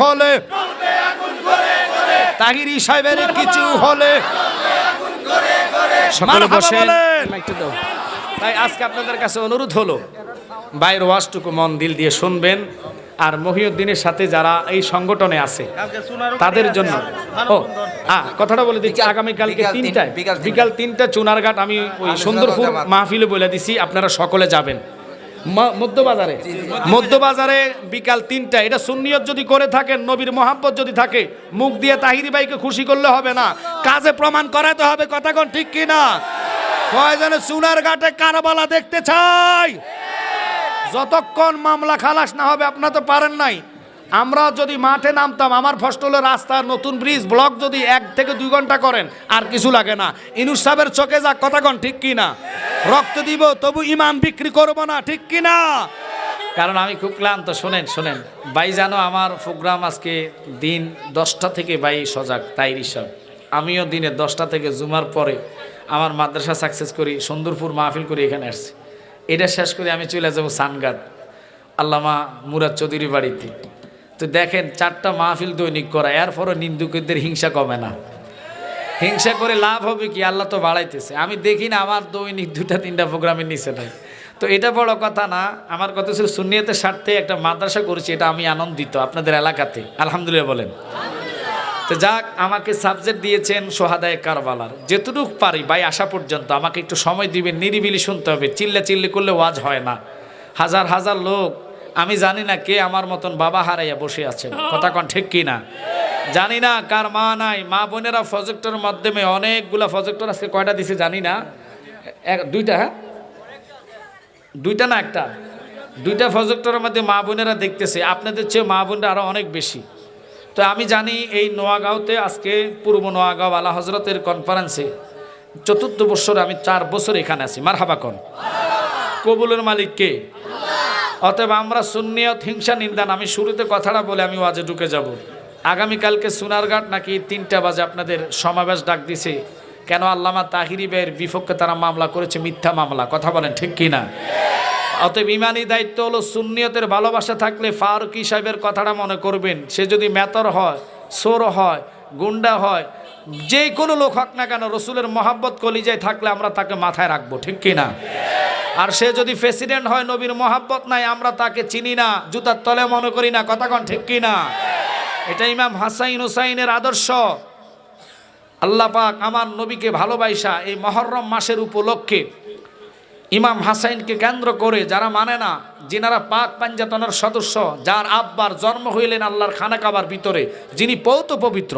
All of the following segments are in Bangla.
হলে তাহিরি সাহেবের কিছু হলে সকলে বসেন। তাই আজকে আপনাদের কাছে অনুরোধ হলো বাইরের ওয়াজটুকু মন দিল দিয়ে শুনবেন। আর মহিউদ্দিনের সাথে যারা এই সংগঠনে আছে তাদের জন্য। ও হ্যাঁ কথাটা বলে দিচ্ছি আগামীকালকে তিনটায়। বিকাল তিনটা। চুনারঘাট আমি ওই সুন্দরপুর মাহফিলে বলে দিছি আপনারা সকলে যাবেন। মধ্যবাজারে। মধ্যবাজারে বিকাল তিনটা এটা সুন্নিয়ত যদি করে থাকেন নবীর মোহাব্বত যদি থাকে মুখ দিয়ে তাহিরি ভাইকে খুশি করলে হবে না। কাজে প্রমাণ করাতে হবে কথা কোন ঠিক কি না কয়জনে চুনার ঘাটে কারবালা দেখতে চাই যতক্ষণ মামলা খালাস না হবে আপনারা তো পারেন নাই। আমরা যদি মাঠে নামতাম আমার ফসলের রাস্তা নতুন ব্রিজ ব্লক যদি এক থেকে দুই ঘণ্টা করেন আর কিছু লাগে না। ইনুস সাহেবের চোখে যাক কথা কন ঠিক কি না রক্ত দিব, তবু ইমান বিক্রি করব না, ঠিক কি না কারণ আমি খুব ক্লান্ত, শোনেন শোনেন। বাই জানো আমার প্রোগ্রাম আজকে দিন দশটা থেকে বাই সজাগ, তাই সব আমিও দিনে দশটা থেকে জুমার পরে আমার মাদ্রাসা সাকসেস করি, সুন্দরপুর মাহফিল করি, এখানে আসছি। এটা শেষ করে আমি চলে যাব সানগাট আল্লামা মুরাদ চৌধুরী বাড়িতে। তো দেখেন, চারটা মাহফিল দৈনিক করা, এরপরও নিন্দুকদের হিংসা কমে না। হিংসা করে লাভ হবে কি? আল্লাহ তো বাড়াইতেছে। আমি দেখি না, আমার দৈনিক দুটা তিনটা প্রোগ্রামের নিচে নাই। তো এটা বড় কথা না, আমার কথা ছিল সুন্নিয়তের স্বার্থে একটা মাদ্রাসা করেছি, এটা আমি আনন্দিত আপনাদের এলাকাতে। আলহামদুলিল্লাহ বলেন। তো যাক, আমাকে সাবজেক্ট দিয়েছেন সোহাদায় কারবালার। যেটুকু পারি, ভাই, আসা পর্যন্ত আমাকে একটু সময় দিবেন, নিরিবিলি শুনতে হবে। চিল্লা চিল্লি করলে ওয়াজ হয় না। হাজার হাজার লোক, আমি জানি না কে আমার মতন বাবা হারাইয়া বসে আছেন। কথা কন ঠিক কি না জানি না, কার মা নাই। মা বোনেরা প্রজেক্টরের মাধ্যমে অনেকগুলা প্রজেক্টর আজকে কয়টা দিছে জানি না। দুইটা হ্যাঁ? দুইটা না একটা? দুইটা প্রজেক্টরের মধ্যে মা বোনেরা দেখতেছে। আপনাদের চেয়ে মা বোনরা আরও অনেক বেশি। তো আমি জানি এই নোয়াগাঁওতে আজকে পূর্ব নোয়াগাঁও আলা হজরতের কনফারেন্সে চতুর্থ বছর আমি চার বছর এখানে আছি। মার হাবাকন কবুলের মালিক কে? অতএব আমরা সুন্নিয়ত, হিংসা নিন্দান আমি শুরুতে কথাটা বলে আমি ওয়াজে ঢুকে যাব। আগামীকালকে সোনারঘাট নাকি তিনটা বাজে আপনাদের সমাবেশ ডাক দিছে। কেন আল্লামা তাহিরি ভাইয়ের বিপক্ষে তারা মামলা করেছে, মিথ্যা মামলা, কথা বলেন ঠিক কি না অতএব ইমানি দায়িত্ব হলো সুন্নিয়তের ভালোবাসা থাকলে ফারুকি সাহেবের কথাটা মনে করবেন। সে যদি মেতর হয়, সোর হয়, গুন্ডা হয়, যে কোনো লোক হোক না কেন, রসুলের মহাব্বত কলিজায় থাকলে আমরা তাকে মাথায় রাখব, ঠিক কি না আর সে যদি প্রেসিডেন্ট হয়, নবীর মহাব্বত নাই, আমরা তাকে চিনি না, জুতার তলে মনে করি না, কথা কন ঠিক কি না এটা ইমাম হাসাইন হুসাইনের আদর্শ। আল্লাহ পাক আমার নবীকে ভালোবাসা এই মহরম মাসের উপলক্ষে ইমাম হাসাইনকে কেন্দ্র করে যারা মানে না, যিনারা পাক পাঞ্জাতনের সদস্য, যার আব্বার জন্ম হইলেন আল্লাহর খানা কাবার ভিতরে, যিনি পৌত পবিত্র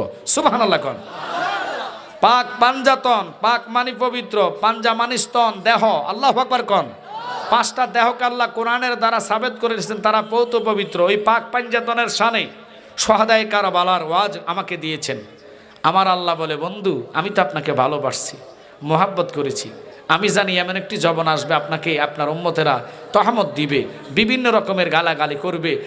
আল্লাহ কন। পাক পাঞ্জাতন, পাক মানি পবিত্র, পাঞ্জা মানি স্তন দেহ, আল্লাহ আকবার কন। পাঁচটা দেহকে আল্লাহ কোরআনের দ্বারা সাবেত করেছেন তারা পৌত পবিত্র। ওই পাক পাঞ্জাতনের সানে সহাদায় কারাবালার ওয়াজ আমাকে দিয়েছেন। আমার আল্লাহ বলে, বন্ধু, আমি তো আপনাকে ভালোবাসছি, মোহাব্বত করেছি। আমি জানি এমন একটি জবন আসবে আপনাকে, আপনার উম্মতেরা তহমত দিবে, বিভিন্ন রকমের গালাগালি করবে।